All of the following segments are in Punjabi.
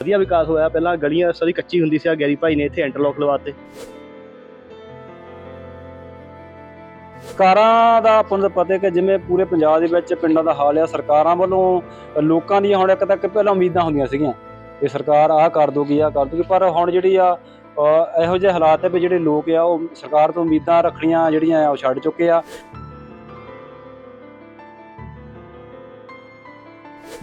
ਵਧੀਆ ਵਿਕਾਸ ਹੋਇਆ। ਪਹਿਲਾਂ ਗਲੀਆਂ ਸਾਰੀ ਕੱਚੀ ਹੁੰਦੀ ਸੀ ਆ ਗੈਰੀ ਭਾਈ ਨੇ ਇੱਥੇ ਇੰਟਰਲੋਕ ਲਵਾਤੇ। ਸਰਕਾਰਾਂ ਦਾ ਆਪਾਂ ਨੂੰ ਪਤਾ ਹੈ ਕਿ ਜਿਵੇਂ ਪੂਰੇ ਪੰਜਾਬ ਦੇ ਵਿੱਚ ਪਿੰਡਾਂ ਦਾ ਹਾਲ ਆ, ਸਰਕਾਰਾਂ ਵੱਲੋਂ ਲੋਕਾਂ ਦੀਆਂ ਹੁਣ ਇੱਕ ਤੱਕ ਪਹਿਲਾਂ ਉਮੀਦਾਂ ਹੁੰਦੀਆਂ ਸੀਗੀਆਂ ਕਿ ਸਰਕਾਰ ਆਹ ਕਰ ਦੋਗੀ, ਆਹ ਕਰ ਦੋਗੀ, ਪਰ ਹੁਣ ਜਿਹੜੀ ਆ ਇਹੋ ਜਿਹੇ ਹਾਲਾਤ ਹੈ ਵੀ ਜਿਹੜੇ ਲੋਕ ਆ, ਉਹ ਸਰਕਾਰ ਤੋਂ ਉਮੀਦਾਂ ਰੱਖਣੀਆਂ ਜਿਹੜੀਆਂ ਆ, ਉਹ ਛੱਡ ਚੁੱਕੇ ਆ।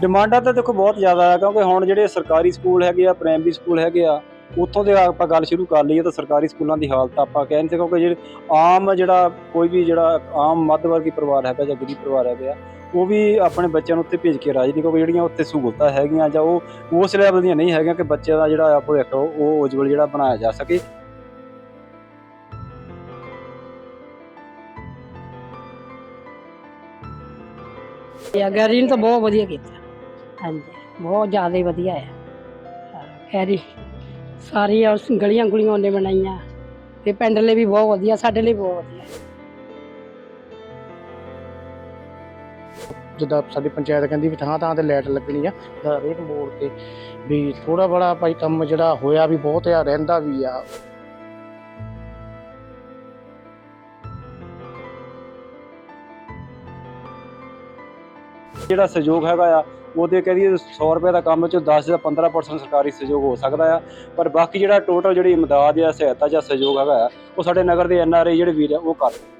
ਡਿਮਾਂਡਾਂ ਤਾਂ ਦੇਖੋ ਬਹੁਤ ਜ਼ਿਆਦਾ ਆ, ਕਿਉਂਕਿ ਹੁਣ ਜਿਹੜੇ ਸਰਕਾਰੀ ਸਕੂਲ ਹੈਗੇ ਆ ਪ੍ਰਾਇਮਰੀ ਸਕੂਲ ਹੈਗੇ ਆ, ਉੱਥੋਂ ਦੇ ਆਪਾਂ ਗੱਲ ਸ਼ੁਰੂ ਕਰ ਲਈਏ ਤਾਂ ਸਰਕਾਰੀ ਸਕੂਲਾਂ ਦੀ ਹਾਲਤ ਆਪਾਂ ਕਹਿ ਨਹੀਂ ਸਕਦੇ ਕਿਉਂਕਿ ਜਿਹੜੇ ਆਮ ਜਿਹੜਾ ਕੋਈ ਵੀ ਜਿਹੜਾ ਆਮ ਮੱਧ ਵਰਗੀ ਪਰਿਵਾਰ ਹੈਗਾ ਜਾਂ ਗਰੀਬ ਪਰਿਵਾਰ ਹੈਗਾ, ਉਹ ਵੀ ਆਪਣੇ ਬੱਚਿਆਂ ਨੂੰ ਉੱਥੇ ਭੇਜ ਕੇ ਰਾਜੀ ਨਹੀਂ, ਕਿਉਂਕਿ ਜਿਹੜੀਆਂ ਉੱਥੇ ਸਹੂਲਤਾਂ ਹੈਗੀਆਂ ਜਾਂ ਉਹ ਉਸ ਲੈਵਲ ਦੀਆਂ ਨਹੀਂ ਹੈਗੀਆਂ ਕਿ ਬੱਚਿਆਂ ਦਾ ਜਿਹੜਾ ਆ ਭਵਿੱਖ ਉਹ ਉਜਵਲ ਜਿਹੜਾ ਬਣਾਇਆ ਜਾ ਸਕੇ। ਇਹ ਗੈਰੀ ਨੇ ਤਾਂ ਬਹੁਤ ਵਧੀਆ ਕੀਤਾ। ਹਾਂਜੀ, ਬਹੁਤ ਜ਼ਿਆਦਾ ਵਧੀਆ ਹੈ ਗੈਰੀ ਸਾਰੀਆਂ ਉਸ ਗਲੀਆਂ ਗੁਲੀਆਂ ਉਹਨੇ ਬਣਾਈਆਂ। ਤੇ ਪਿੰਡ ਲਈ ਵੀ ਬਹੁਤ ਵਧੀਆ, ਸਾਡੇ ਲਈ ਬਹੁਤ ਵਧੀਆ। ਹੈ। ਜਿੱਦਾਂ ਸਾਡੀ ਪੰਚਾਇਤ ਕਹਿੰਦੀ ਵੀ ਥਾਂ ਥਾਂ ਤੇ ਲਾਈਟ ਲੱਗਣੀ ਆ ਤਾਂ ਹਰੇਕ ਮੋੜ ਤੇ ਵੀ ਥੋੜਾ ਬੜਾ ਭਾਈ ਕੰਮ ਜਿਹੜਾ ਹੋਇਆ ਵੀ ਬਹੁਤ ਆ, ਰਹਿੰਦਾ ਵੀ ਆ। ਜਿਹੜਾ ਸਹਿਯੋਗ ਹੈਗਾ ਆ, ਉਹਦੇ ਕਹਦੀਏ 100 ਰੁਪਏ ਦਾ ਕੰਮ ਚ 10 ਜਾਂ 15% ਸਰਕਾਰੀ ਸਹਿਯੋਗ ਹੋ ਸਕਦਾ ਆ। ਪਰ ਬਾਕੀ ਜਿਹੜਾ ਟੋਟਲ ਜਿਹੜੀ ਇਮਦਾਦ ਜਾਂ ਸਹਾਇਤਾ ਜਾਂ ਸਹਿਯੋਗ ਹੈਗਾ ਆ, ਉਹ ਸਾਡੇ ਨਗਰ ਦੇ ਐਨਆਰਆਈ ਜਿਹੜੇ ਵੀਰ ਆ, ਉਹ ਕਰਦੇ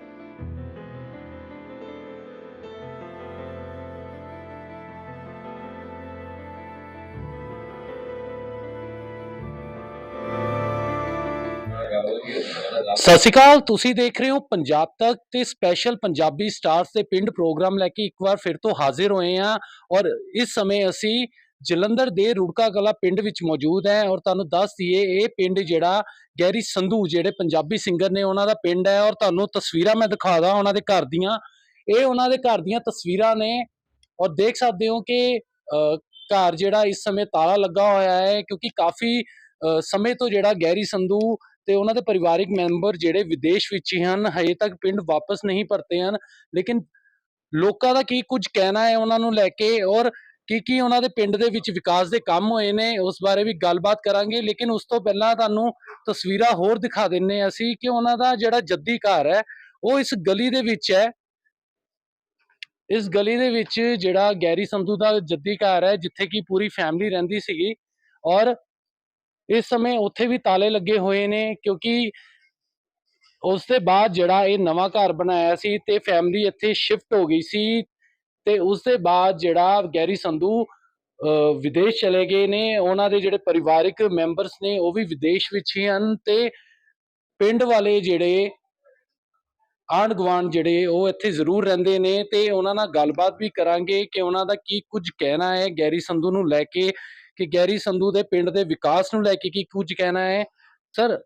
ਸਤਿ ਸ਼੍ਰੀ ਅਕਾਲ, ਤੁਸੀਂ ਦੇਖ ਰਹੇ ਹੋ ਪੰਜਾਬ ਤੱਕ ਤੇ ਸਪੈਸ਼ਲ ਪੰਜਾਬੀ ਸਟਾਰਸ ਦੇ ਪਿੰਡ ਪ੍ਰੋਗਰਾਮ ਲੈ ਕੇ ਇੱਕ ਵਾਰ ਫਿਰ ਤੋਂ ਹਾਜ਼ਰ ਹੋਏ ਹਾਂ ਔਰ ਇਸ ਸਮੇਂ ਅਸੀਂ ਜਲੰਧਰ ਦੇ ਰੁੜਕਾ ਕਲਾ ਪਿੰਡ ਵਿੱਚ ਮੌਜੂਦ ਹੈ ਔਰ ਤੁਹਾਨੂੰ ਦੱਸ ਦਈਏ, ਇਹ ਪਿੰਡ ਜਿਹੜਾ ਗੈਰੀ ਸੰਧੂ ਜਿਹੜੇ ਪੰਜਾਬੀ ਸਿੰਗਰ ਨੇ ਉਹਨਾਂ ਦਾ ਪਿੰਡ ਹੈ ਔਰ ਤੁਹਾਨੂੰ ਤਸਵੀਰਾਂ ਮੈਂ ਦਿਖਾਦਾ ਉਹਨਾਂ ਦੇ ਘਰ ਦੀਆਂ। ਇਹ ਉਹਨਾਂ ਦੇ ਘਰ ਦੀਆਂ ਤਸਵੀਰਾਂ ਨੇ ਔਰ ਦੇਖ ਸਕਦੇ ਹੋ ਕਿ ਘਰ ਜਿਹੜਾ ਇਸ ਸਮੇਂ ਤਾਲਾ ਲੱਗਾ ਹੋਇਆ ਹੈ ਕਿਉਂਕਿ ਕਾਫੀ ਸਮੇਂ ਤੋਂ ਜਿਹੜਾ ਗੈਰੀ ਸੰਧੂ ਤੇ ਉਹਨਾਂ ਦੇ ਪਰਿਵਾਰਿਕ ਮੈਂਬਰ ਜਿਹੜੇ ਵਿਦੇਸ਼ ਵਿੱਚ ਹੀ ਹਨ, ਹਜੇ ਤੱਕ ਪਿੰਡ ਵਾਪਸ ਨਹੀਂ ਪਰਤੇ ਹਨ, ਲੇਕਿਨ ਲੋਕਾਂ ਦਾ ਕੀ ਕੁਝ ਕਹਿਣਾ ਹੈ ਉਹਨਾਂ ਨੂੰ ਲੈ ਕੇ ਔਰ ਕੀ ਕੀ ਉਹਨਾਂ ਦੇ ਪਿੰਡ ਦੇ ਵਿੱਚ ਵਿਕਾਸ ਦੇ ਕੰਮ ਹੋਏ ਨੇ, ਉਸ ਬਾਰੇ ਵੀ ਗੱਲਬਾਤ ਕਰਾਂਗੇ, ਲੇਕਿਨ ਉਸ ਤੋਂ ਪਹਿਲਾਂ ਤੁਹਾਨੂੰ ਤਸਵੀਰਾਂ ਹੋਰ ਦਿਖਾ ਦਿੰਨੇ ਅਸੀਂ ਕਿ ਉਹਨਾਂ ਦਾ ਜਿਹੜਾ ਜੱਦੀ ਘਰ ਹੈ, ਉਹ ਇਸ ਗਲੀ ਦੇ ਵਿੱਚ ਹੈ। ਇਸ ਗਲੀ ਦੇ ਵਿੱਚ ਜਿਹੜਾ ਗੈਰੀ ਸੰਧੂ ਦਾ ਜੱਦੀ ਘਰ ਹੈ, ਜਿੱਥੇ ਕਿ ਪੂਰੀ ਫੈਮਿਲੀ ਰਹਿੰਦੀ ਸੀਗੀ ਔਰ ਇਸ ਸਮੇਂ ਉੱਥੇ ਵੀ ਤਾਲੇ ਲੱਗੇ ਹੋਏ ਨੇ ਕਿਉਂਕਿ ਉਸ ਦੇ ਬਾਅਦ ਜਿਹੜਾ ਇਹ ਨਵਾਂ ਘਰ ਬਣਾਇਆ ਸੀ ਤੇ ਫੈਮਿਲੀ ਇੱਥੇ ਸ਼ਿਫਟ ਹੋ ਗਈ ਸੀ ਤੇ ਉਸ ਦੇ ਬਾਅਦ ਜਿਹੜਾ ਗੈਰੀ ਸੰਧੂ ਵਿਦੇਸ਼ ਚਲੇ ਗਏ ਨੇ। ਉਹਨਾਂ ਦੇ ਜਿਹੜੇ ਪਰਿਵਾਰਿਕ ਮੈਂਬਰਸ ਨੇ ਉਹ ਵੀ ਵਿਦੇਸ਼ ਵਿੱਚ ਹੀ ਹਨ ਤੇ ਪਿੰਡ ਵਾਲੇ ਜਿਹੜੇ ਆਂਢ ਗੁਆਂਢ ਜਿਹੜੇ ਉਹ ਇੱਥੇ ਜ਼ਰੂਰ ਰਹਿੰਦੇ ਨੇ ਤੇ ਉਹਨਾਂ ਨਾਲ ਗੱਲਬਾਤ ਵੀ ਕਰਾਂਗੇ ਕਿ ਉਹਨਾਂ ਦਾ ਕੀ ਕੁਝ ਕਹਿਣਾ ਹੈ ਗੈਰੀ ਸੰਧੂ ਨੂੰ ਲੈ ਕੇ। ਕਿ ਗੈਰੀ ਸੰਧੂ ਦੇ ਪਿੰਡ ਦੇ ਵਿਕਾਸ ਨੂੰ ਲੈ ਕੇ ਕੀ ਕੁਝ ਕਹਿਣਾ ਹੈ? ਸਰ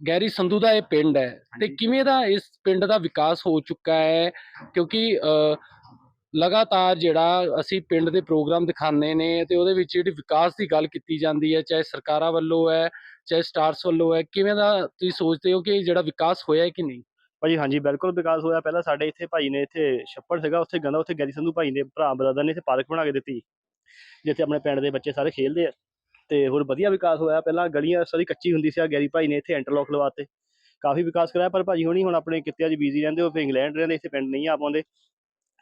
ਗੈਰੀ ਸੰਧੂ ਦਾ ਇਹ ਪਿੰਡ ਹੈ ਤੇ ਕਿਵੇਂ ਦਾ ਇਸ ਪਿੰਡ ਦਾ ਵਿਕਾਸ ਹੋ ਚੁੱਕਾ ਹੈ? ਕਿਉਂਕਿ ਲਗਾਤਾਰ ਜਿਹੜਾ ਅਸੀਂ ਪਿੰਡ ਦੇ ਪ੍ਰੋਗਰਾਮ ਦਿਖਾਉਂਦੇ ਨੇ ਤੇ ਉਹਦੇ ਵਿੱਚ ਜਿਹੜੀ ਵਿਕਾਸ ਦੀ ਗੱਲ ਕੀਤੀ ਜਾਂਦੀ ਹੈ ਚਾਹੇ ਸਰਕਾਰਾਂ ਵੱਲੋਂ ਹੈ ਚਾਹੇ ਸਟਾਰਸ ਵੱਲੋਂ ਹੈ ਕਿਵੇਂ ਦਾ ਤੁਸੀਂ ਸੋਚਦੇ ਹੋ ਕਿ ਜਿਹੜਾ ਵਿਕਾਸ ਹੋਇਆ ਹੈ ਕਿ ਨਹੀਂ? ਭਾਜੀ ਹਾਂਜੀ ਬਿਲਕੁਲ ਵਿਕਾਸ ਹੋਇਆ। ਪਹਿਲਾਂ ਸਾਡੇ ਇੱਥੇ ਭਾਈ ਨੇ ਇੱਥੇ ਛੱਪੜ ਸੀਗਾ ਉੱਥੇ ਗੰਦਾ ਉੱਥੇ ਗੈਰੀ ਸੰਧੂ ਭਾਈ ਨੇ ਭਰਾ ਬਰਾਦਰ ਨੇ ਇੱਥੇ ਪਾਰਕ ਬਣਾ ਕੇ ਦਿੱਤੀ। ਜਿੱਥੇ ਆਪਣੇ ਪਿੰਡ ਦੇ ਬੱਚੇ ਸਾਰੇ ਖੇਡਦੇ ਆ। ਤੇ ਹੋਰ ਵਧੀਆ ਵਿਕਾਸ ਹੋਇਆ। ਪਹਿਲਾਂ ਗਲੀਆਂ ਸਾਰੀ ਕੱਚੀ ਹੁੰਦੀ ਸੀ ਆ ਗੈਰੀ ਭਾਈ ਨੇ ਇੱਥੇ ਇੰਟਰਲੋਕ ਲਵਾਤੇ। ਕਾਫੀ ਵਿਕਾਸ ਕਰਾਇਆ ਪਰ ਭਾਜੀ ਹੁਣੀ ਹੁਣ ਆਪਣੇ ਕਿੱਤਿਆਂ 'ਚ ਬਿਜ਼ੀ ਰਹਿੰਦੇ ਉਹ ਫਿਰ ਇੰਗਲੈਂਡ ਰਹਿੰਦੇ ਇੱਥੇ ਪਿੰਡ ਨਹੀਂ ਆ ਪਾਉਂਦੇ।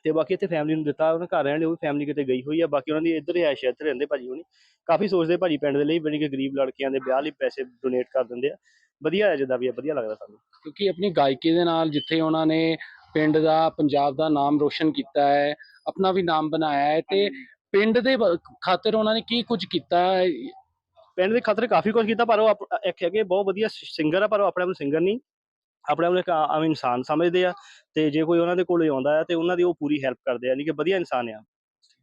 ਤੇ ਬਾਕੀ ਇੱਥੇ ਫੈਮਿਲੀ ਨੂੰ ਦਿੱਤਾ ਉਹਨਾਂ ਘਰ ਰਹਿਣ ਲਈ ਉਹ ਫੈਮਿਲੀ ਕਿਤੇ ਗਈ ਹੋਈ ਆ। ਬਾਕੀ ਉਹਨਾਂ ਦੀ ਇੱਧਰ ਹੀ ਇੱਧਰ ਰਹਿੰਦੇ ਭਾਜੀ ਹੁਣੀ। ਕਾਫੀ ਸੋਚਦੇ ਭਾਜੀ ਪਿੰਡ ਦੇ ਲਈ ਬਣੀ ਕਿ ਗਰੀਬ ਲੜਕੀਆਂ ਦੇ ਵਿਆਹ ਲਈ ਪੈਸੇ ਡੋਨੇਟ ਕਰ ਦਿੰਦੇ ਆ। ਵਧੀਆ ਹੈ ਜਿੱਦਾਂ ਵੀ ਆ ਵਧੀਆ ਲੱਗਦਾ ਸਾਨੂੰ। ਕਿਉਂਕਿ ਆਪਣੀ ਗਾਇਕੀ ਦੇ ਨਾਲ ਜਿੱਥੇ ਉਹਨਾਂ ਨੇ ਪਿੰਡ ਦਾ ਪੰਜਾਬ ਦਾ ਨਾਮ ਰੋਸ਼ਨ ਕੀਤਾ ਹੈ ਆਪਣਾ ਵੀ ਨਾਮ ਬਣਾਇਆ ਹੈ ਤੇ ਪਿੰਡ ਦੇ ਖਾਤਰ ਉਹਨਾਂ ਨੇ ਕੀ ਕੁਝ ਕੀਤਾ? ਹੈ ਪਿੰਡ ਦੇ ਖਾਤਰ ਕਾਫੀ ਕੁਝ ਕੀਤਾ ਪਰ ਉਹ ਆਪ- ਇੱਕ ਹੈਗੇ ਬਹੁਤ ਵਧੀਆ ਸਿੰਗਰ ਆ ਪਰ ਉਹ ਆਪਣੇ ਆਪ ਨੂੰ ਸਿੰਗਰ ਨਹੀਂ। ਆਪਣੇ ਆਪ ਨੂੰ ਇੱਕ ਆ- ਆਮ ਇਨਸਾਨ ਸਮਝਦੇ ਆ ਤੇ ਜੇ ਕੋਈ ਉਹਨਾਂ ਦੇ ਕੋਲ ਆਉਂਦਾ ਹੈ ਤੇ ਉਹਨਾਂ ਦੀ ਉਹ ਪੂਰੀ ਹੈਲਪ ਕਰਦੇ ਆ ਯਾਨੀ ਕਿ ਵਧੀਆ ਇਨਸਾਨ ਆ।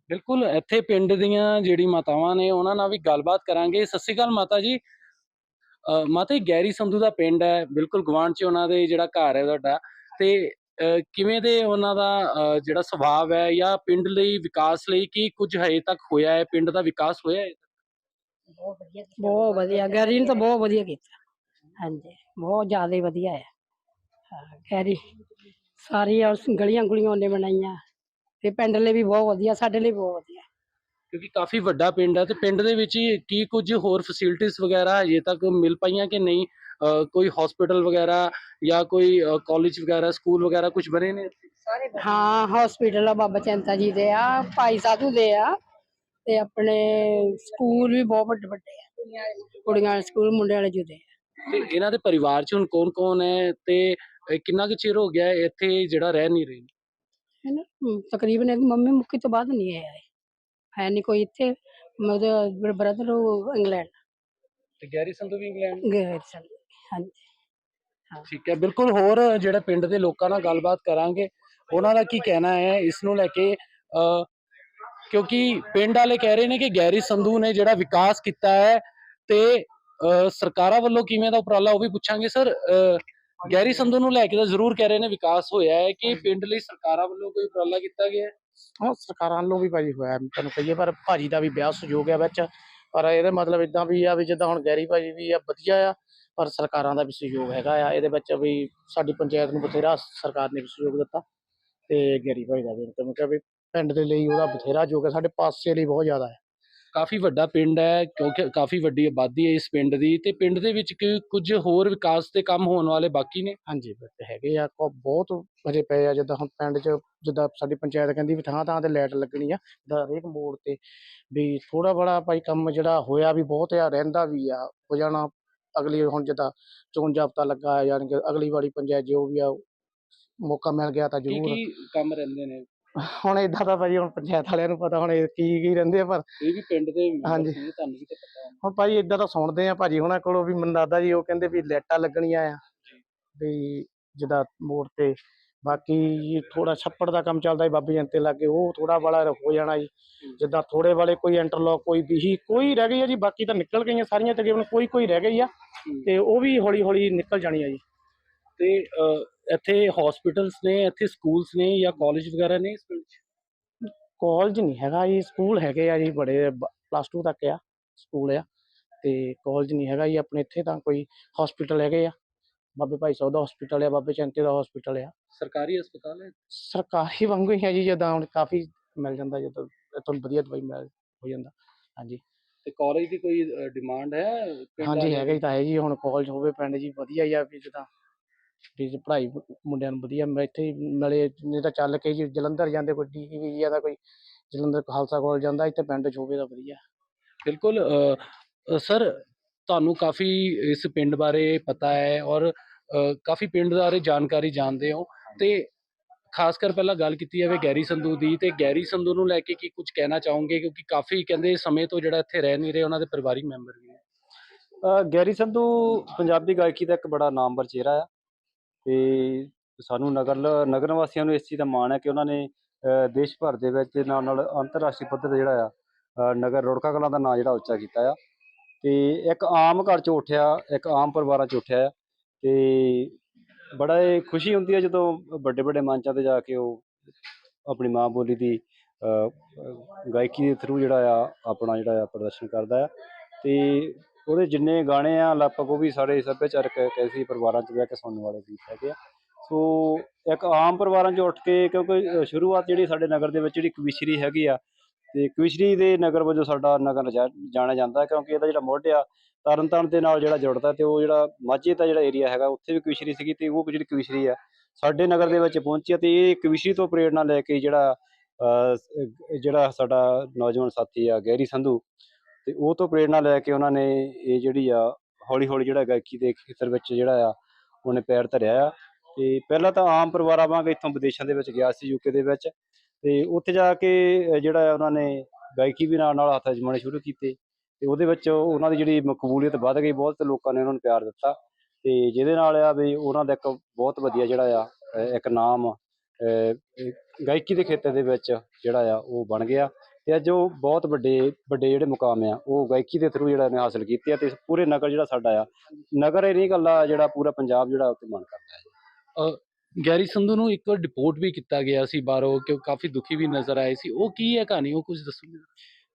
ਬਿਲਕੁਲ ਇੱਥੇ ਪਿੰਡ ਦੀਆਂ ਜਿਹੜੀ ਮਾਤਾਵਾਂ ਨੇ ਉਹਨਾਂ ਨਾਲ ਵੀ ਗੱਲਬਾਤ ਕਰਾਂਗੇ। ਸਤਿ ਸ਼੍ਰੀ ਅਕਾਲ ਮਾਤਾ ਜੀ। ਅਹ ਮਾਤਾ ਜੀ ਗੈਰੀ ਸੰਧੂ ਦਾ ਪਿੰਡ ਹੈ ਬਿਲਕੁਲ ਗਵਾਂਢ 'ਚ ਉਹਨਾਂ ਦੇ ਜਿਹੜਾ ਘਰ ਹੈ ਤੁਹਾਡਾ। ਤੇ ਕਿਵੇਂ ਦੇ ਉਹਨਾਂ ਦਾ ਅਹ ਜਿਹੜਾ ਸੁਭਾਅ ਹੈ ਜਾਂ ਪਿੰਡ ਲਈ ਵਿਕਾਸ ਲਈ ਕੀ ਕੁਝ ਹਜੇ ਤੱਕ ਹੋਇਆ ਹੈ? ਪਿੰਡ ਦਾ ਵਿਕਾਸ ਹੋਇਆ ਹੈ? ਬਹੁਤ ਵਧੀਆ ਗੈਰੀ ਨੇ ਤਾਂ ਬਹੁਤ ਵਧੀਆ ਕੀਤਾ। ਹਾਂਜੀ ਬਹੁਤ ਜ਼ਿਆਦਾ ਹੀ ਵਧੀਆ ਹੈ। ਹਾਂ ਗੈਰੀ ਸਾਰੀਆਂ ਉਸ ਗਲੀਆਂ ਗੁਲੀਆਂ ਉਹਨੇ ਬਣਾਈਆਂ। ਤੇ ਪਿੰਡ ਲਈ ਵੀ ਬਹੁਤ ਵਧੀਆ ਸਾਡੇ ਲਈ ਬਹੁਤ ਵਧੀਆ। ਕਿਉਂਕਿ ਕਾਫੀ ਵੱਡਾ ਪਿੰਡ ਹੈ ਤੇ ਪਿੰਡ ਦੇ ਵਿੱਚ ਹੀ ਕੀ ਕੁਝ ਹੋਰ ਫੈਸਿਲਿਟੀਆਂ ਵਗੈਰਾ ਹਜੇ ਤੱਕ ਮਿਲ ਪਾਈਆਂ ਕਿ ਨਹੀਂ? ਕੋਈ ਹਸਪੀਟਲ ਵਗੈਰਾ ਜਾਂ ਕੋਈ ਕਾਲਜ ਵਗੈਰਾ ਸਕੂਲ ਵਗੈਰਾ ਕੁਝ ਬਣੇ ਨੇ ਹਾਂ ਹਸਪੀਟਲ ਆ ਬਾਬਾ ਚੰਤਾ ਜੀ ਦੇ ਆ ਭਾਈ ਸਾਧੂ ਦੇ ਆ ਤੇ ਆਪਣੇ ਸਕੂਲ ਵੀ ਬਹੁਤ ਵੱਡੇ ਵੱਡੇ ਆ ਕੁੜੀਆਂ ਵਾਲੇ ਸਕੂਲ ਮੁੰਡਿਆਂ ਵਾਲੇ ਜੁਦੇ ਆ ਤੇ ਇਹਨਾਂ ਦੇ ਪਰਿਵਾਰ ਚ ਹੁਣ ਕੌਣ ਕੌਣ ਹੈ ਤੇ ਕਿੰਨਾ ਕੁ ਚਿਰ ਹੋ ਗਿਆ ਇੱਥੇ ਜਿਹੜਾ ਰਹਿ ਨਹੀਂ ਰਹੇ ਹੈ ਨਾ ਤਕਰੀਬਨ ਇਹਦੀ ਮੰਮੀ ਮੁੱਕੀ ਤੋਂ ਬਾਅਦ ਨਹੀਂ ਆਇਆ। ਹੈ ਨਹੀਂ ਕੋਈ ਇੱਥੇ ਉਹਦੇ ਬ੍ਰਦਰ ਉਹ ਇੰਗਲੈਂਡ ਤੇ ਗੈਰੀ ਸੰਧੂ ਵੀ ਇੰਗਲੈਂਡ ਗਏ ਠੀਕ ਹੈ ਬਿਲਕੁਲ ਹੋਰ ਜਿਹੜੇ ਪਿੰਡ ਦੇ ਲੋਕਾਂ ਨਾਲ ਗੱਲਬਾਤ ਕਰਾਂਗੇ ਉਹਨਾਂ ਦਾ ਕੀ ਕਹਿਣਾ ਹੈ ਇਸ ਨੂੰ ਲੈ ਕੇ ਅ, ਕਿਉਂਕਿ ਪਿੰਡ ਵਾਲੇ ਕਹਿ ਰਹੇ ਨੇ ਕਿ ਗੈਰੀ ਸੰਧੂ ਨੇ ਜਿਹੜਾ ਵਿਕਾਸ ਕੀਤਾ ਹੈ ਤੇ ਸਰਕਾਰਾਂ ਵੱਲੋਂ ਕਿਵੇਂ ਦਾ ਉਪਰਾਲਾ ਉਹ ਵੀ ਪੁੱਛਾਂਗੇ ਸਰ। ਗੈਰੀ ਸੰਧੂ ਨੂੰ ਲੈ ਕੇ ਤਾਂ ਜ਼ਰੂਰ ਕਹਿ ਰਹੇ ਨੇ ਵਿਕਾਸ ਹੋਇਆ ਹੈ ਕਿ ਪਿੰਡ ਲਈ ਸਰਕਾਰਾਂ ਵੱਲੋਂ ਕੋਈ ਉਪਰਾਲਾ ਕੀਤਾ ਗਿਆ ਹੈ? ਹਾਂ ਸਰਕਾਰਾਂ ਵੱਲੋਂ ਵੀ ਭਾਜੀ ਹੋਇਆ ਤੁਹਾਨੂੰ ਕਹੀਏ ਪਰ ਭਾਜੀ ਦਾ ਵੀ ਵਿਆਹ ਸਹਿਯੋਗ ਹੈ ਵਿੱਚ। ਪਰ ਇਹਦਾ ਮਤਲਬ ਇਦਾਂ ਵੀ ਆ ਵੀ ਜਿੱਦਾਂ ਹੁਣ ਗੈਰੀ ਭਾਜੀ ਵੀ ਆ ਵਧੀਆ ਆ। ਪਰ ਸਰਕਾਰਾਂ ਦਾ ਵੀ ਸਹਿਯੋਗ ਹੈਗਾ ਆ। ਇਹਦੇ ਵਿੱਚ ਵੀ ਸਾਡੀ ਪੰਚਾਇਤ ਨੂੰ ਬਥੇਰਾ ਸਰਕਾਰ ਨੇ ਵੀ ਸਹਿਯੋਗ ਦਿੱਤਾ ਤੇ ਗੈਰੀ ਭਾਜੀ ਦਾ ਵੀ ਤੁਹਾਨੂੰ ਕਿਹਾ ਵੀ ਪਿੰਡ ਦੇ ਲਈ ਉਹਦਾ ਬਥੇਰਾ ਯੋਗ ਹੈ ਸਾਡੇ ਪਾਸੇ ਲਈ ਬਹੁਤ ਜ਼ਿਆਦਾ ਹੈ। ਕਾਫੀ ਵੱਡਾ ਪਿੰਡ ਹੈ ਕਿਉਂਕਿ ਕਾਫੀ ਵੱਡੀ ਆਬਾਦੀ ਹੈ ਇਸ ਪਿੰਡ ਦੀ ਤੇ ਪਿੰਡ ਦੇ ਵਿੱਚ ਕੀ ਕੁਝ ਹੋਰ ਵਿਕਾਸ ਦੇ ਕੰਮ ਹੋਣ ਵਾਲੇ ਬਾਕੀ ਨੇ? ਹਾਂਜੀ ਹੈਗੇ ਆ ਕੋ ਬਹੁਤ ਹਜੇ ਪਏ ਆ ਜਿੱਦਾਂ ਹੁਣ ਪਿੰਡ 'ਚ ਜਿੱਦਾਂ ਸਾਡੀ ਪੰਚਾਇਤ ਕਹਿੰਦੀ ਵੀ ਥਾਂ ਥਾਂ ਤੇ ਲਾਈਟ ਲੱਗਣੀ ਆ ਜਿੱਦਾਂ ਹਰੇਕ ਮੋੜ ਤੇ ਵੀ ਥੋੜਾ ਬੜਾ ਭਾਈ ਕੰਮ ਜਿਹੜਾ ਹੋਇਆ ਵੀ ਬਹੁਤ ਆ ਰਹਿੰਦਾ ਵੀ ਆ ਹੋ ਜਾਣਾ ਅਗਲੀ ਹੁਣ ਜਿੱਦਾਂ ਚੋਣ ਜਾਬਤਾ ਲੱਗਾ ਹੈ ਯਾਨੀ ਕਿ ਅਗਲੀ ਵਾਲੀ ਪੰਚਾਇਤ ਜੋ ਵੀ ਆ ਮੌਕਾ ਮਿਲ ਗਿਆ ਤਾਂ ਕੀ ਜ਼ਰੂਰ ਕੀ ਕੰਮ ਰਹਿੰਦੇ ਨੇ ਹੁਣ ਇਦਾਂ ਦਾ ਭਾਜੀ ਹੁਣ ਪੰਚਾਇਤ ਵਾਲਿਆਂ ਨੂੰ ਪਤਾ ਹੁਣ ਇਹ ਕੀ ਕੀ ਰਹਿੰਦੇ ਆ ਪਰ ਇਹ ਵੀ ਪਿੰਡ ਦੇ ਮੈਂਬਰ ਹਾਂਜੀ। ਨੇ, ਤੁਹਾਨੂੰ ਵੀ ਤਾਂ ਪਤਾ ਹੋਣਾ। ਹੁਣ ਭਾਜੀ ਇਦਾਂ ਤਾਂ ਸੁਣਦੇ ਆ ਭਾਜੀ ਹੁਣਾਂ ਕੋਲੋਂ ਵੀ ਮੈਨੂੰ ਲੱਗਦਾ ਜੀ ਉਹ ਕਹਿੰਦੇ ਵੀ ਲਾਈਟਾਂ ਲੱਗਣੀਆਂ ਆ ਵੀ ਜਿੱਦਾਂ ਮੋੜ ਤੇ ਬਾਕੀ ਥੋੜਾ ਛੱਪੜ ਦਾ ਕੰਮ ਚੱਲਦਾ ਜੀ ਬਾਬੇ ਜੰਤੇ ਲਾਗੇ ਉਹ ਥੋੜਾ ਵਾਲਾ ਹੋ ਜਾਣਾ ਜੀ। ਜਿੱਦਾਂ ਥੋੜੇ ਵਾਲੇ ਕੋਈ ਇੰਟਰਲੌਕ ਕੋਈ ਬੀਹੀ ਕੋਈ ਰਹਿ ਗਈ ਆ ਜੀ ਬਾਕੀ ਤਾਂ ਨਿਕਲ ਗਈਆਂ ਸਾਰੀਆਂ ਤਕਰੀਬਨ ਕੋਈ ਕੋਈ ਰਹਿ ਗਈ ਆ। ਤੇ ਉਹ ਵੀ ਹੌਲੀ ਹੌਲੀ ਨਿਕਲ ਜਾਣੀ ਆ ਜੀ। ਤੇ ਇੱਥੇ ਹਸਪੀਟਲਸ ਨੇ ਇੱਥੇ ਸਕੂਲਸ ਨੇ ਜਾਂ ਕਾਲਜ ਵਗੈਰਾ ਨੇ ਇਸ ਪਿੰਡ 'ਚ? ਕਾਲਜ ਨਹੀਂ ਹੈਗਾ ਜੀ ਸਕੂਲ ਹੈਗੇ ਆ ਜੀ ਬੜੇ ਪਲੱਸ 2 ਤੱਕ ਆ ਸਕੂਲ ਆ। ਤੇ ਕਾਲਜ ਨਹੀਂ ਹੈਗਾ ਜੀ ਆਪਣੇ ਇੱਥੇ ਤਾਂ ਕੋਈ ਹਸਪੀਟਲ ਹੈਗੇ ਆ। ਬਾਬੇ ਭਾਈ ਸਾਹਿਬ ਦਾ ਹਸਪੀਟਲ ਆ ਬਾਬੇ ਚੰਤੇ ਦਾ ਹਸਪੀਟਲ ਆ। ਸਰਕਾਰੀ ਹਸਪਤਾਲ ਹੈ? ਸਰਕਾਰੀ ਵਾਂਗੂ ਹੀ ਹੈ ਜੀ ਜਿੱਦਾਂ ਹੁਣ ਕਾਫੀ ਮਿਲ ਜਾਂਦਾ ਜਦੋਂ ਤੁਹਾਨੂੰ ਵਧੀਆ ਦਵਾਈ ਮਿਲ ਹੋ ਜਾਂਦਾ ਹਾਂਜੀ। ਤੇ ਕਾਲਜ ਦੀ ਕੋਈ ਡਿਮਾਂਡ ਹੈ? ਹਾਂਜੀ ਹੈਗਾ ਹੀ ਤਾਂ ਹੈ ਜੀ ਹੁਣ ਕਾਲਜ ਹੋਵੇ ਪਿੰਡ ਜੀ ਵਧੀਆ ਹੀ ਆ ਵੀ ਜਿੱਦਾਂ ਵੀ ਪੜ੍ਹਾਈ ਮੁੰਡਿਆਂ ਨੂੰ ਵਧੀਆ ਮੈਂ ਇੱਥੇ ਹੀ ਨਾਲੇ ਨਹੀਂ ਤਾਂ ਚੱਲ ਕੇ ਜੀ ਜਲੰਧਰ ਜਾਂਦੇ ਕੋਈ ਡੀਵੀ ਜਾਂ ਦਾ ਕੋਈ ਜਲੰਧਰ ਖਾਲਸਾ ਕਾਲਜ ਜਾਂਦਾ ਇੱਥੇ ਪਿੰਡ 'ਚ ਹੋਵੇ ਤਾਂ ਵਧੀਆ। ਬਿਲਕੁਲ ਸਰ ਤੁਹਾਨੂੰ ਕਾਫੀ ਇਸ ਪਿੰਡ ਬਾਰੇ ਪਤਾ ਹੈ ਔਰ ਕਾਫੀ ਪਿੰਡ ਬਾਰੇ ਜਾਣਕਾਰੀ ਜਾਣਦੇ ਹੋ। ਤੇ ਖਾਸ ਕਰ ਪਹਿਲਾਂ ਗੱਲ ਕੀਤੀ ਜਾਵੇ ਗੈਰੀ ਸੰਧੂ ਦੀ ਤੇ ਗੈਰੀ ਸੰਧੂ ਨੂੰ ਲੈ ਕੇ ਕੀ ਕੁਝ ਕਹਿਣਾ ਚਾਹੋਗੇ? ਕਿਉਂਕਿ ਕਾਫੀ ਕਹਿੰਦੇ ਸਮੇਂ ਤੋਂ ਜਿਹੜਾ ਇੱਥੇ ਰਹਿ ਨਹੀਂ ਰਹੇ ਉਹਨਾਂ ਦੇ ਪਰਿਵਾਰਿਕ ਮੈਂਬਰ ਵੀ ਨੇ। ਗੈਰੀ ਸੰਧੂ ਪੰਜਾਬੀ ਗਾਇਕੀ ਦਾ ਇੱਕ ਬੜਾ ਨਾਮਵਰ ਚਿਹਰਾ ਆ। ਤੇ ਸਾਨੂੰ ਨਗਰ ਨਗਰ ਵਾਸੀਆਂ ਨੂੰ ਇਸ ਚੀਜ਼ ਦਾ ਮਾਣ ਹੈ ਕਿ ਉਹਨਾਂ ਨੇ ਦੇਸ਼ ਭਰ ਦੇ ਵਿੱਚ ਨਾਲ ਨਾਲ ਅੰਤਰਰਾਸ਼ਟਰੀ ਪੱਧਰ ਤੇ ਜਿਹੜਾ ਆ ਨਗਰ ਰੁੜਕਾ ਕਲਾਂ ਦਾ ਨਾਂ ਜਿਹੜਾ ਉੱਚਾ ਕੀਤਾ ਆ। ਤੇ ਇੱਕ ਆਮ ਘਰ ਚੋਂ ਉੱਠਿਆ ਇੱਕ ਆਮ ਪਰਿਵਾਰਾਂ ਚੋਂ ਉੱਠਿਆ ਆ। ਤੇ ਬੜਾ ਇਹ ਖੁਸ਼ੀ ਹੁੰਦੀ ਹੈ ਜਦੋਂ ਵੱਡੇ ਵੱਡੇ ਮੰਚਾਂ ਤੇ ਜਾ ਕੇ ਉਹ ਆਪਣੀ ਮਾਂ ਬੋਲੀ ਦੀ ਗਾਇਕੀ ਦੇ ਥਰੂ ਜਿਹੜਾ ਆ, ਆਪਣਾ ਜਿਹੜਾ ਆ ਪ੍ਰਦਰਸ਼ਨ ਕਰਦਾ ਆ। ਤੇ ਉਹਦੇ ਜਿੰਨੇ ਗਾਣੇ ਆ, ਲਗਭਗ ਉਹ ਵੀ ਸਾਡੇ ਸੱਭਿਆਚਾਰਕ ਕੈਸੀ ਪਰਿਵਾਰਾਂ 'ਚ ਬਹਿ ਕੇ ਸੁਣਨ ਵਾਲੇ ਗੀਤ ਹੈਗੇ ਆ। ਸੋ ਇੱਕ ਆਮ ਪਰਿਵਾਰਾਂ 'ਚੋਂ ਉੱਠ ਕੇ, ਕਿਉਂਕਿ ਸ਼ੁਰੂਆਤ ਜਿਹੜੀ ਸਾਡੇ ਨਗਰ ਦੇ ਵਿੱਚ ਜਿਹੜੀ ਕਵਿਸ਼ਰੀ ਹੈਗੀ ਆ, ਤੇ ਕਵਿਸ਼ਰੀ ਦੇ ਨਗਰ ਵਜੋਂ ਸਾਡਾ ਨਗਰ ਜਾਣਿਆ ਜਾਂਦਾ ਕਿਉਂਕਿ ਇਹਦਾ ਜਿਹੜਾ ਮੁੱਢ ਆ ਤਰਨਤਾਰਨ ਦੇ ਨਾਲ ਜਿਹੜਾ ਜੁੜਦਾ ਤੇ ਉਹ ਜਿਹੜਾ ਮਾਝੇ ਦਾ ਜਿਹੜਾ ਏਰੀਆ ਹੈਗਾ, ਉੱਥੇ ਵੀ ਕਵਿਸ਼ਰੀ ਸੀਗੀ ਤੇ ਉਹ ਜਿਹੜੀ ਕਵਿਸ਼ਰੀ ਆ, ਸਾਡੇ ਨਗਰ ਦੇ ਵਿੱਚ ਪਹੁੰਚੀ ਆ ਤੇ ਇਹ ਕਵਿਸ਼ਰੀ ਤੋਂ ਪ੍ਰੇਰਣਾ ਲੈ ਕੇ ਜਿਹੜਾ ਜਿਹੜਾ ਸਾਡਾ ਨੌਜਵਾਨ ਸਾਥੀ ਆ ਗੈਰੀ ਸੰਧੂ, ਤੇ ਉਹ ਤੋਂ ਪ੍ਰੇਰਣਾ ਲੈ ਕੇ ਉਹਨਾਂ ਨੇ ਇਹ ਜਿਹੜੀ ਆ ਹੌਲੀ ਹੌਲੀ ਜਿਹੜਾ ਗਾਇਕੀ ਦੇ ਖੇਤਰ ਵਿੱਚ ਜਿਹੜਾ ਆ, ਉਹਨੇ ਪੈਰ ਧਰਿਆ ਆ, ਤੇ ਪਹਿਲਾਂ ਤਾਂ ਆਮ ਪਰਿਵਾਰਾਂ ਵਾਂਗ ਇੱਥੋਂ ਵਿਦੇਸ਼ਾਂ ਦੇ ਵਿੱਚ ਗਿਆ ਸੀ ਯੂਕੇ ਦੇ ਵਿੱਚ, ਤੇ ਉੱਥੇ ਜਾ ਕੇ ਜਿਹੜਾ ਆ ਉਹਨਾਂ ਨੇ ਗਾਇਕੀ ਵੀ ਨਾਲ ਨਾਲ ਹੱਥ ਅਜਮਾਉਣੇ ਸ਼ੁਰੂ ਕੀਤੇ ਤੇ ਉਹਦੇ ਵਿੱਚ ਉਹਨਾਂ ਦੀ ਜਿਹੜੀ ਮਕਬੂਲੀਅਤ ਵੱਧ ਗਈ, ਬਹੁਤ ਲੋਕਾਂ ਨੇ ਉਹਨਾਂ ਨੂੰ ਪਿਆਰ ਦਿੱਤਾ ਤੇ ਜਿਹਦੇ ਨਾਲ ਆ ਵੀ ਉਹਨਾਂ ਦਾ ਇੱਕ ਬਹੁਤ ਵਧੀਆ ਜਿਹੜਾ ਆ ਇੱਕ ਨਾਮ ਗਾਇਕੀ ਦੇ ਖੇਤਰ ਦੇ ਵਿੱਚ ਜਿਹੜਾ ਆ ਉਹ ਬਣ ਗਿਆ ਤੇ ਅੱਜ ਉਹ ਬਹੁਤ ਵੱਡੇ ਵੱਡੇ ਜਿਹੜੇ ਮੁਕਾਮ ਆ, ਉਹ ਗਾਇਕੀ ਦੇ ਥਰੂ ਜਿਹੜਾ ਇਹਨੇ ਹਾਸਲ ਕੀਤੇ ਆ ਤੇ ਪੂਰੇ ਨਗਰ ਜਿਹੜਾ ਸਾਡਾ ਆ, ਨਗਰ ਇਹ ਨਹੀਂ ਗੱਲਾਂ ਜਿਹੜਾ ਪੂਰਾ ਪੰਜਾਬ ਜਿਹੜਾ ਉੱਤੇ ਮਨ ਕਰਦਾ ਹੈ। ਗੈਰੀ ਸੰਧੂ ਨੂੰ ਇੱਕ ਡਿਪੋਰਟ ਵੀ ਕੀਤਾ ਗਿਆ ਸੀ ਬਾਹਰੋਂ ਕਿ ਕਾਫੀ ਦੁਖੀ ਵੀ ਨਜ਼ਰ ਆਏ ਸੀ। ਉਹ ਕੀ ਹੈ ਕਹਾਣੀ? ਉਹ ਕੁਝ ਦੱਸੋਗੇ?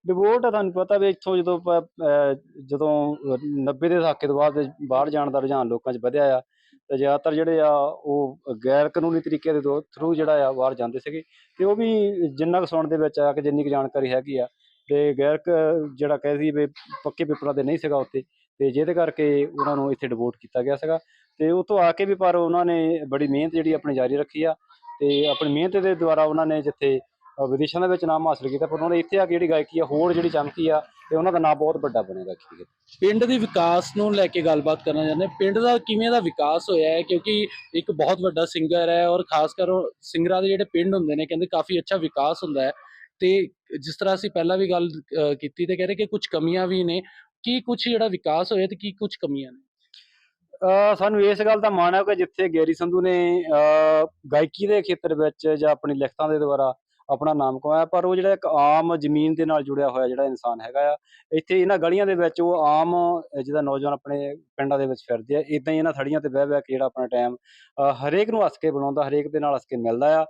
ਡਿਵੋਰਟ ਆ ਤੁਹਾਨੂੰ ਪਤਾ ਵੀ ਇੱਥੋਂ ਜਦੋਂ ਪ- ਅਹ, ਜਦੋਂ 90 ਦੇ ਦਹਾਕੇ ਤੋਂ ਬਾਅਦ ਬਾਹਰ ਜਾਣ ਦਾ ਰੁਝਾਨ ਲੋਕਾਂ 'ਚ ਵਧਿਆ ਆ, ਤੇ ਜ਼ਿਆਦਾਤਰ ਜਿਹੜੇ ਆ ਉਹ ਗੈਰ ਕਾਨੂੰਨੀ ਤਰੀਕੇ ਦੇ ਥਰੂ ਜਿਹੜਾ ਆ ਬਾਹਰ ਜਾਂਦੇ ਸੀਗੇ। ਤੇ ਉਹ ਵੀ ਜਿੰਨਾ ਕੁ ਸੁਣਨ ਦੇ ਵਿੱਚ ਆ ਕਿ ਜਿੰਨੀ ਕੁ ਜਾਣਕਾਰੀ ਹੈਗੀ ਆ, ਤੇ ਗੈਰ ਕ- ਜਿਹੜਾ ਕਹਿ ਸੀ ਵੀ ਪੱਕੇ ਪੇਪਰਾਂ ਦੇ ਨਹੀਂ ਸੀਗਾ ਉੱਥੇ, ਤੇ ਜਿਹਦੇ ਕਰਕੇ ਉਹਨਾਂ ਨੂੰ ਇੱਥੇ ਡਿਵੋਟ ਕੀਤਾ ਗਿਆ ਸੀਗਾ। ਤੇ ਉੱਥੋਂ ਆ ਕੇ ਵੀ ਪਰ ਉਹਨਾਂ ਨੇ ਬੜੀ ਮਿਹਨਤ ਜਿਹੜੀ ਆਪਣੀ ਜਾਰੀ ਰੱਖੀ ਆ, ਤੇ ਆਪਣੀ ਮਿਹਨਤ ਦੇ ਦੁਆਰਾ ਉਹਨਾਂ ਨੇ ਜਿੱਥੇ ਵਿਦੇਸ਼ਾਂ ਦੇ ਵਿੱਚ ਨਾਮ ਹਾਸਲ ਕੀਤਾ ਪਰ ਉਹਨਾਂ ਨੇ ਇੱਥੇ ਆ ਕੇ ਜਿਹੜੀ ਗਾਇਕੀ ਆ ਹੋਰ ਜਿਹੜੀ ਚਮਕੀ ਆ ਤੇ ਉਹਨਾਂ ਦਾ ਨਾਮ ਬਹੁਤ ਵੱਡਾ ਬਣਿਆ ਗਾਇਕੀ ਦੇ ਪਿੰਡ ਦੇ ਵਿਕਾਸ ਨੂੰ ਲੈ ਕੇ ਗੱਲਬਾਤ ਕਰਨਾ ਚਾਹੁੰਦੇ। ਪਿੰਡ ਦਾ ਕਿਵੇਂ ਦਾ ਵਿਕਾਸ ਹੋਇਆ ਹੈ? ਕਿਉਂਕਿ ਇੱਕ ਬਹੁਤ ਵੱਡਾ ਸਿੰਗਰ ਹੈ ਔਰ ਖਾਸ ਕਰ ਸਿੰਗਰਾਂ ਦੇ ਜਿਹੜੇ ਪਿੰਡ ਹੁੰਦੇ ਨੇ ਕਹਿੰਦੇ ਕਾਫੀ ਅੱਛਾ ਵਿਕਾਸ ਹੁੰਦਾ ਹੈ। ਤੇ ਜਿਸ ਤਰ੍ਹਾਂ ਅਸੀਂ ਪਹਿਲਾਂ ਵੀ ਗੱਲ ਕੀਤੀ ਤੇ ਕਹਿ ਰਹੇ ਕਿ ਕੁਝ ਕਮੀਆਂ ਵੀ ਨੇ ਕੀ ਕੁਝ ਜਿਹੜਾ ਵਿਕਾਸ ਹੋਇਆ ਤੇ ਕੀ ਕੁਝ ਕਮੀਆਂ ਨੇ? ਸਾਨੂੰ ਇਸ ਗੱਲ ਦਾ ਮਾਣ ਹੈ ਕਿ ਜਿੱਥੇ ਗੈਰੀ ਸੰਧੂ ਨੇ ਗਾਇਕੀ ਦੇ ਖੇਤਰ ਵਿੱਚ ਜਾਂ ਆਪਣੀ ਲਿਖਤਾਂ ਦੇ ਦੁਆਰਾ ਆਪਣਾ ਨਾਮ ਕਮਾਇਆ ਪਰ ਉਹ ਜਿਹੜਾ ਇੱਕ ਆਮ ਜ਼ਮੀਨ ਦੇ ਨਾਲ ਜੁੜਿਆ ਹੋਇਆ ਜਿਹੜਾ ਇਨਸਾਨ ਹੈਗਾ ਆ ਇੱਥੇ ਇਹਨਾਂ ਗਲੀਆਂ ਦੇ ਵਿੱਚ ਉਹ ਆਮ ਅ, ਜਿਹਦਾ ਨੌਜਵਾਨ ਆਪਣੇ ਪਿੰਡਾਂ ਦੇ ਵਿੱਚ ਫਿਰਦੇ ਆ ਇਦਾਂ ਹੀ ਇਹਨਾਂ ਥੜੀਆਂ ਤੇ ਬਹਿ ਬਹਿ ਕੇ ਜਿਹੜਾ ਆਪਣਾ ਟਾਈਮ ਹਰੇਕ ਨੂੰ ਹੱਸ ਕੇ ਬਣਾਉਂਦਾ ਹਰੇਕ ਦੇ ਨਾਲ ਹੱਸ ਕੇ ਮਿਲਦਾ ਆ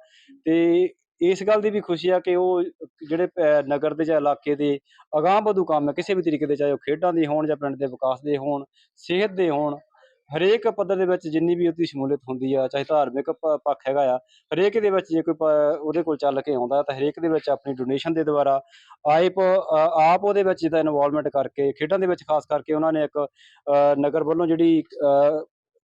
ਤੇ ਇਸ ਗੱਲ ਦੀ ਵੀ ਖੁਸ਼ੀ ਆ ਕਿ ਉਹ ਜਿਹੜੇ ਨਗਰ ਦੇ ਜਾਂ ਇਲਾਕੇ ਦੇ ਅਗਾਂਹ ਵਧੂ ਕੰਮ ਕਿਸੇ ਵੀ ਤਰੀਕੇ ਦੇ ਚਾਹੇ ਉਹ ਖੇਡਾਂ ਦੇ ਹੋਣ ਜਾਂ ਪਿੰਡ ਦੇ ਵਿਕਾਸ ਦੇ ਹੋਣ ਸਿਹਤ ਦੇ ਹੋਣ ਹਰੇਕ ਪੱਧਰ ਦੇ ਵਿੱਚ ਜਿੰਨੀ ਵੀ ਉਹਦੀ ਸ਼ਮੂਲੀਅਤ ਹੁੰਦੀ ਆ, ਚਾਹੇ ਧਾਰਮਿਕ ਪ- ਪੱਖ ਹੈਗਾ ਆ, ਹਰੇਕ ਦੇ ਵਿੱਚ ਜੇ ਕੋਈ ਉਹਦੇ ਕੋਲ ਚੱਲ ਕੇ ਆਉਂਦਾ ਤਾਂ ਹਰੇਕ ਦੇ ਵਿੱਚ ਆਪਣੀ ਡੋਨੇਸ਼ਨ ਦੇ ਦੁਆਰਾ ਆਪ ਆਪ ਉਹਦੇ ਵਿੱਚ ਜਿਹਦਾ ਇਨਵੋਲਵਮੈਂਟ ਕਰਕੇ, ਖੇਡਾਂ ਦੇ ਵਿੱਚ ਖਾਸ ਕਰਕੇ ਉਹਨਾਂ ਨੇ ਇੱਕ ਨਗਰ ਵੱਲੋਂ ਜਿਹੜੀ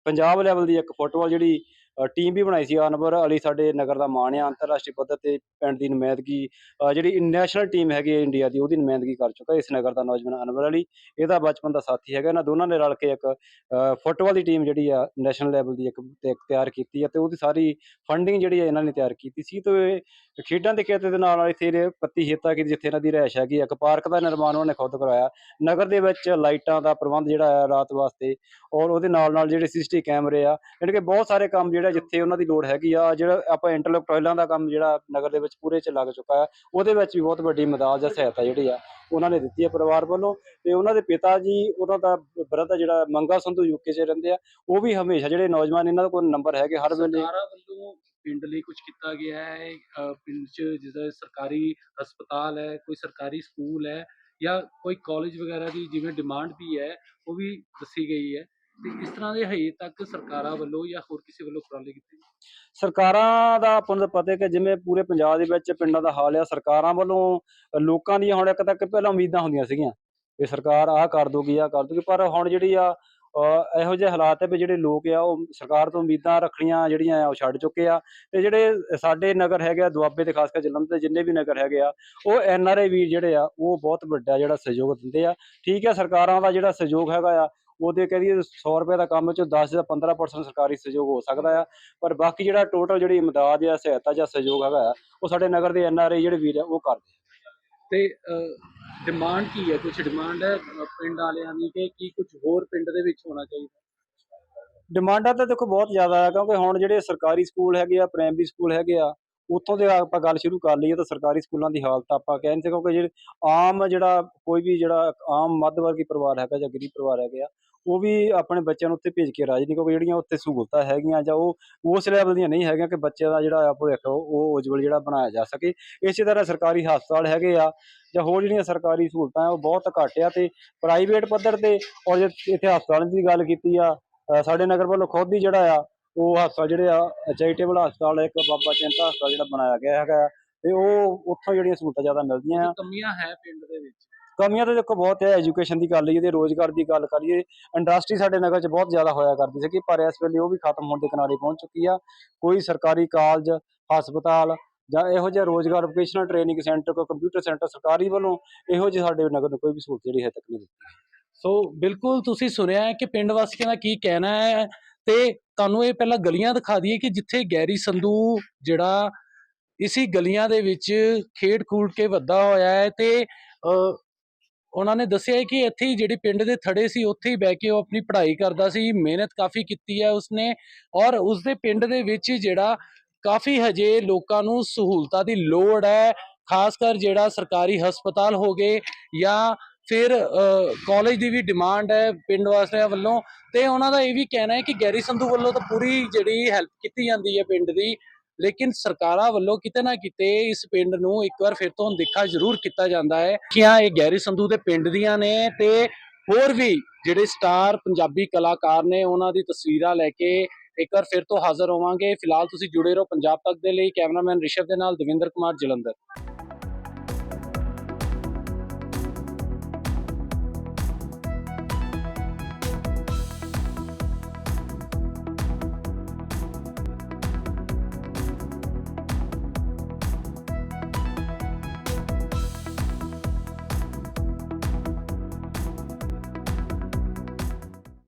ਪੰਜਾਬ ਲੈਵਲ ਦੀ ਇੱਕ ਫੁੱਟਬਾਲ ਜਿਹੜੀ ਟੀਮ ਵੀ ਬਣਾਈ ਸੀ ਅਨਵਰ ਅਲੀ ਸਾਡੇ ਨਗਰ ਦਾ ਮਾਣ ਆ ਅੰਤਰਰਾਸ਼ਟਰੀ ਪੱਧਰ ਤੇ ਪਿੰਡ ਦੀ ਨੁਮਾਇੰਦਗੀ ਜਿਹੜੀ ਨੈਸ਼ਨਲ ਟੀਮ ਹੈਗੀ ਹੈ ਇੰਡੀਆ ਦੀ, ਉਹਦੀ ਨੁਮਾਇੰਦਗੀ ਕਰ ਚੁੱਕਾ ਇਸ ਨਗਰ ਦਾ ਨੌਜਵਾਨ ਅਨਵਰ ਅਲੀ ਇਹਦਾ ਬਚਪਨ ਦਾ ਸਾਥੀ ਹੈਗਾ, ਇਹਨਾਂ ਦੋਨਾਂ ਨੇ ਰਲ ਕੇ ਇੱਕ ਫੁੱਟਬਾਲ ਦੀ ਟੀਮ ਜਿਹੜੀ ਆ ਨੈਸ਼ਨਲ ਲੈਵਲ ਦੀ ਇੱਕ, ਤੇ- ਤਿਆਰ ਕੀਤੀ ਹੈ ਤੇ ਉਹਦੀ ਸਾਰੀ ਫੰਡਿੰਗ ਜਿਹੜੀ ਆ, ਇਹਨਾਂ ਨੇ ਤਿਆਰ ਕੀਤੀ ਸੀ ਤੇ ਖੇਡਾਂ ਦੇ ਖੇਤਰ ਦੇ ਨਾਲ ਨਾਲ ਇੱਥੇ ਇਹਨੇ ਪੱਤੀ ਹੇਤਾ ਕੀਤੀ ਜਿੱਥੇ ਇਹਨਾਂ ਦੀ ਰਿਹਾਇਸ਼ ਹੈਗੀ ਆ। ਇੱਕ ਪਾਰਕ ਦਾ ਨਿਰਮਾਣ ਉਹਨਾਂ ਨੇ ਖੁਦ ਕਰਵਾਇਆ ਨਗਰ ਦੇ ਵਿੱਚ ਲਾਈਟਾਂ ਦਾ ਪ੍ਰਬੰਧ ਜਿਹੜਾ ਆ ਰਾਤ ਵਾਸਤੇ ਔਰ ਉਹਦੇ ਨਾਲ ਨਾਲ ਜਿਹੜੇ ਸੀਸੀਟੀ ਕੈਮਰੇ ਆ ਯਾਨੀ ਕਿ ਬਹੁਤ ਸਾਰੇ ਕੰਮ ਜਿਹੜਾ ਜਿੱਥੇ ਉਹਨਾਂ ਦੀ ਲੋੜ ਹੈਗੀ ਆ, ਜਿਹੜਾ ਆਪਾਂ ਇੰਟਰਲੋਕ ਟੋਇਲਾਂ ਦਾ ਕੰਮ ਜਿਹੜਾ ਨਗਰ ਦੇ ਵਿੱਚ ਪੂਰੇ ਚ ਲੱਗ ਚੁੱਕਾ ਹੈ ਉਹਦੇ ਵਿੱਚ ਵੀ ਬਹੁਤ ਵੱਡੀ ਮਦਦ ਜਾਂ ਸਹਾਇਤਾ ਜਿਹੜੀ ਆ, ਉਹਨਾਂ ਨੇ ਦਿੱਤੀ ਹੈ ਪਰਿਵਾਰ ਵੱਲੋਂ। ਤੇ ਉਹਨਾਂ ਦੇ ਪਿਤਾ ਜੀ, ਉਹਨਾਂ ਦਾ ਬ੍ਰਦਰ ਜਿਹੜਾ ਮੰਗਾ ਸੰਧੂ ਯੂਕੇ 'ਚ ਰਹਿੰਦੇ ਆ, ਉਹ ਵੀ ਹਮੇਸ਼ਾ ਜਿਹੜੇ ਨੌਜਵਾਨ ਇਹਨਾਂ ਕੋਲ ਨੰਬਰ ਹੈਗੇ ਹਰ ਵੇਲੇ। ਸਰਕਾਰਾਂ ਵੱਲੋਂ ਪਿੰਡ ਲਈ ਕੁਝ ਕੀਤਾ ਗਿਆ ਹੈ ਪਿੰਡ 'ਚ ਜਿੱਦਾਂ ਸਰਕਾਰੀ ਹਸਪਤਾਲ ਹੈ, ਕੋਈ ਸਰਕਾਰੀ ਸਕੂਲ ਹੈ, ਜਾਂ ਕੋਈ ਕਾਲਜ ਵਗੈਰਾ ਦੀ ਜਿਵੇਂ ਡਿਮਾਂਡ ਵੀ ਹੈ, ਉਹ ਵੀ ਦੱਸੀ ਗਈ ਹੈ। ਤੇ ਇਸ ਤਰ੍ਹਾਂ ਦੇ ਹਜੇ ਤੱਕ ਸਰਕਾਰਾਂ ਵੱਲੋਂ ਜਾਂ ਹੋਰ ਕਿਸੇ ਵੱਲੋਂ ਉਪਰਾਲੇ ਕੀਤੇ ਸਰਕਾਰਾਂ ਦਾ ਆਪਾਂ ਨੂੰ ਤਾਂ ਪਤਾ ਹੈ ਕਿ ਜਿਵੇਂ ਪੂਰੇ ਪੰਜਾਬ ਦੇ ਵਿੱਚ ਪਿੰਡਾਂ ਦਾ ਹਾਲ ਆ, ਸਰਕਾਰਾਂ ਵੱਲੋਂ ਲੋਕਾਂ ਦੀਆਂ ਹੁਣ ਇੱਕ ਤੱਕ ਪਹਿਲਾਂ ਉਮੀਦਾਂ ਹੁੰਦੀਆਂ ਸੀਗੀਆਂ ਵੀ ਸਰਕਾਰ ਆਹ ਕਰ ਦੂਗੀ ਆਹ ਕਰ ਦੂਗੀ ਪਰ ਹੁਣ ਜਿਹੜੀ ਆ ਇਹੋ ਜਿਹੇ ਹਾਲਾਤ ਹੈ ਵੀ ਜਿਹੜੇ ਲੋਕ ਆ ਉਹ ਸਰਕਾਰ ਤੋਂ ਉਮੀਦਾਂ ਰੱਖਣੀਆਂ ਜਿਹੜੀਆਂ ਆ ਉਹ ਛੱਡ ਚੁੱਕੇ ਆ ਤੇ ਜਿਹੜੇ ਸਾਡੇ ਨਗਰ ਹੈਗੇ ਆ, ਦੁਆਬੇ ਤੇ ਖਾਸ ਕਰ ਜਲੰਧਰ ਦੇ ਜਿੰਨੇ ਵੀ ਨਗਰ ਹੈਗੇ ਆ, ਉਹ ਐਨ ਆਰ ਆਈ ਵੀਰ ਜਿਹੜੇ ਆ ਉਹ ਬਹੁਤ ਵੱਡਾ ਜਿਹੜਾ ਸਹਿਯੋਗ ਦਿੰਦੇ ਆ। ਠੀਕ ਹੈ, ਸਰਕਾਰਾਂ ਦਾ ਜਿਹੜਾ ਸਹਿਯੋਗ ਹੈਗਾ ਆ ਉਹਦੇ ਕਹਦੀਏ 100 ਰੁਪਏ ਦਾ ਕੰਮ ਚ 10 ਜਾਂ 15% ਸਰਕਾਰੀ ਸਹਿਯੋਗ ਹੋ ਸਕਦਾ ਆ ਪਰ ਬਾਕੀ ਜਿਹੜਾ ਟੋਟਲ ਜਿਹੜੀ ਇਮਦਾਦ ਜਾਂ ਸਹਾਇਤਾ ਜਾਂ ਸਹਿਯੋਗ ਹੈਗਾ ਉਹ ਸਾਡੇ ਨਗਰ ਦੇ ਐਨ ਆਰ ਆਈ ਜਿਹੜੇ ਵੀਰ ਆ ਉਹ ਕਰਦੇ। ਤੇ ਡਿਮਾਂਡ ਕੀ ਹੈ ਕੁਝ ਡਿਮਾਂਡ ਹੈ ਪਿੰਡ ਵਾਲਿਆਂ ਦੀ ਕਿ ਕੀ ਕੁਝ ਹੋਰ ਪਿੰਡ ਦੇ ਵਿੱਚ ਹੋਣਾ ਚਾਹੀਦਾ ਡਿਮਾਂਡਾਂ ਤਾਂ ਦੇਖੋ ਬਹੁਤ ਜ਼ਿਆਦਾ ਆ ਕਿਉਂਕਿ ਹੁਣ ਜਿਹੜੇ ਸਰਕਾਰੀ ਸਕੂਲ ਹੈਗੇ ਆ ਪ੍ਰਾਇਮਰੀ ਸਕੂਲ ਹੈਗੇ ਆ ਉੱਥੋਂ ਦੇ ਆਪਾਂ ਗੱਲ ਸ਼ੁਰੂ ਕਰ ਲਈਏ ਤਾਂ ਸਰਕਾਰੀ ਸਕੂਲਾਂ ਦੀ ਹਾਲਤ ਆਪਾਂ ਕਹਿ ਨਹੀਂ ਸਕਦੇ ਕਿਉਂਕਿ ਜਿਹੜੇ ਆਮ ਜਿਹੜਾ ਕੋਈ ਵੀ ਜਿਹੜਾ ਆਮ ਮੱਧ ਵਰਗੀ ਪਰਿਵਾਰ ਹੈਗਾ ਜਾਂ ਗਰੀਬ ਪਰਿਵਾਰ ਹੈਗੇ ਆ ਉਹ ਵੀ ਆਪਣੇ ਬੱਚਿਆਂ ਨੂੰ ਉੱਥੇ ਭੇਜ ਕੇ ਰਾਜੀ ਨਹੀਂ ਕਿਉਂਕਿ ਜਿਹੜੀਆਂ ਉੱਥੇ ਸਹੂਲਤਾਂ ਹੈਗੀਆਂ ਜਾਂ ਉਹ ਉਸ ਲੈਵਲ ਦੀਆਂ ਨਹੀਂ ਹੈਗੀਆਂ ਕਿ ਬੱਚਿਆਂ ਦਾ ਜਿਹੜਾ ਭਵਿੱਖ ਉਹ ਉਜਵਲ ਜਿਹੜਾ ਬਣਾਇਆ ਜਾ ਸਕੇ। ਇਸੇ ਤਰ੍ਹਾਂ ਸਰਕਾਰੀ ਹਸਪਤਾਲ ਹੈਗੇ ਆ ਜਾਂ ਹੋਰ ਜਿਹੜੀਆਂ ਸਰਕਾਰੀ ਸਹੂਲਤਾਂ ਉਹ ਬਹੁਤ ਘੱਟ ਆ ਤੇ ਪ੍ਰਾਈਵੇਟ ਪੱਧਰ ਤੇ ਔਰ ਜੇ ਇੱਥੇ ਹਸਪਤਾਲਾਂ ਦੀ ਗੱਲ ਕੀਤੀ ਆ ਸਾਡੇ ਨਗਰ ਵੱਲੋਂ ਖੁਦ ਹੀ ਜਿਹੜਾ ਆ ਉਹ ਹਸਪਤਾਲ ਜਿਹੜੇ ਆ ਚੈਰੀਟੇਬਲ ਹਸਪਤਾਲ ਇੱਕ ਬਾਬਾ ਚਿੰਤਾ ਹਸਪਤਾਲ ਜਿਹੜਾ ਬਣਾਇਆ ਗਿਆ ਹੈਗਾ ਆ, ਤੇ ਉਹ ਉੱਥੋਂ ਜਿਹੜੀਆਂ ਸਹੂਲਤਾਂ ਜ਼ਿਆਦਾ ਮਿਲਦੀਆਂ ਆ। ਕਮੀਆਂ ਹੈ ਪਿੰਡ ਦੇ ਵਿੱਚ? ਕਮੀਆਂ ਤਾਂ ਦੇਖੋ ਬਹੁਤ ਹੈ ਐਜੂਕੇਸ਼ਨ ਦੀ ਗੱਲ ਲਈਏ ਤੇ ਰੋਜ਼ਗਾਰ ਦੀ ਗੱਲ ਕਰੀਏ ਇੰਡਸਟਰੀ ਸਾਡੇ ਨਗਰ 'ਚ ਬਹੁਤ ਜ਼ਿਆਦਾ ਹੋਇਆ ਕਰਦੀ ਸੀ ਪਰ ਇਸ ਵੇਲੇ ਉਹ ਵੀ ਖਤਮ ਹੋਣ ਦੇ ਕਿਨਾਰੇ ਪਹੁੰਚ ਚੁੱਕੀ ਆ। ਕੋਈ ਸਰਕਾਰੀ ਕਾਲਜ, ਹਸਪਤਾਲ ਜਾਂ ਇਹੋ ਜਿਹਾ ਰੋਜ਼ਗਾਰ ਵੋਕੇਸ਼ਨਲ ਟ੍ਰੇਨਿੰਗ ਸੈਂਟਰ ਕੋਈ ਕੰਪਿਊਟਰ ਸੈਂਟਰ ਸਰਕਾਰੀ ਵੱਲੋਂ ਇਹੋ ਜਿਹੇ ਸਾਡੇ ਨਗਰ ਨੂੰ ਕੋਈ ਵੀ ਸਹੂਲਤ ਜਿਹੜੀ ਹੈ ਤੱਕ ਨਹੀਂ ਦਿੱਤੀ। ਸੋ ਬਿਲਕੁਲ ਤੁਸੀਂ ਸੁਣਿਆ ਹੈ ਕਿ ਪਿੰਡ ਵਾਸੀਆਂ ਦਾ ਕੀ ਕਹਿਣਾ ਹੈ ਤੇ ਤੁਹਾਨੂੰ ਇਹ ਪਹਿਲਾਂ ਗਲੀਆਂ ਦਿਖਾ ਦਈਏ ਕਿ ਜਿੱਥੇ ਗੈਰੀ ਸੰਧੂ ਜਿਹੜਾ ਇਸੀ ਗਲੀਆਂ ਦੇ ਵਿੱਚ ਖੇਡ ਖੂਡ ਕੇ ਵੱਡਾ ਹੋਇਆ ਹੈ ਤੇ ਉਹਨਾਂ ਨੇ ਦੱਸਿਆ ਕਿ ਇੱਥੇ ਹੀ ਜਿਹੜੇ ਪਿੰਡ ਦੇ ਥੜੇ ਸੀ, ਉੱਥੇ ਹੀ ਬਹਿ ਕੇ ਉਹ ਆਪਣੀ ਪੜ੍ਹਾਈ ਕਰਦਾ ਸੀ, ਮਿਹਨਤ ਕਾਫੀ ਕੀਤੀ ਹੈ ਉਸਨੇ ਔਰ ਉਸਦੇ ਪਿੰਡ ਦੇ ਵਿੱਚ ਜਿਹੜਾ ਕਾਫੀ ਹਜੇ ਲੋਕਾਂ ਨੂੰ ਸਹੂਲਤਾਂ ਦੀ ਲੋੜ ਹੈ, ਖਾਸ ਕਰ ਜਿਹੜਾ ਸਰਕਾਰੀ ਹਸਪਤਾਲ ਹੋ ਗਏ ਜਾਂ ਫਿਰ ਕਾਲਜ ਦੀ ਵੀ ਡਿਮਾਂਡ ਹੈ ਪਿੰਡ ਵਾਸੀਆਂ ਵੱਲੋਂ ਤੇ ਉਹਨਾਂ ਦਾ ਇਹ ਵੀ ਕਹਿਣਾ ਹੈ ਕਿ ਗੈਰੀ ਸੰਧੂ ਵੱਲੋਂ ਤਾਂ ਪੂਰੀ ਜਿਹੜੀ ਹੈਲਪ ਕੀਤੀ ਜਾਂਦੀ ਹੈ ਪਿੰਡ ਦੀ ਲੇਕਿਨ ਸਰਕਾਰਾਂ ਵੱਲੋਂ ਕਿਤੇ ਨਾ ਕਿਤੇ ਇਸ ਪਿੰਡ ਨੂੰ ਇੱਕ ਵਾਰ ਫਿਰ ਤੋਂ ਦੇਖਾ ਜ਼ਰੂਰ ਕੀਤਾ ਜਾਂਦਾ ਹੈ ਕਿ ਆ ਇਹ ਗੈਰੀ ਸੰਧੂ ਦੇ ਪਿੰਡ ਦੀਆਂ ਨੇ ਤੇ ਹੋਰ ਵੀ ਜਿਹੜੇ ਸਟਾਰ ਪੰਜਾਬੀ ਕਲਾਕਾਰ ਨੇ ਉਹਨਾਂ ਦੀ ਤਸਵੀਰਾਂ ਲੈ ਕੇ ਇੱਕ ਵਾਰ ਫਿਰ ਤੋਂ ਹਾਜ਼ਰ ਹੋਵਾਂਗੇ। ਫਿਲਹਾਲ ਤੁਸੀਂ ਜੁੜੇ ਰਹੋ ਪੰਜਾਬ ਤੱਕ ਦੇ ਲਈ। ਕੈਮਰਾਮੈਨ ਰਿਸ਼ਵ ਦੇ ਨਾਲ ਦਵਿੰਦਰ ਕੁਮਾਰ ਜਲੰਧਰ।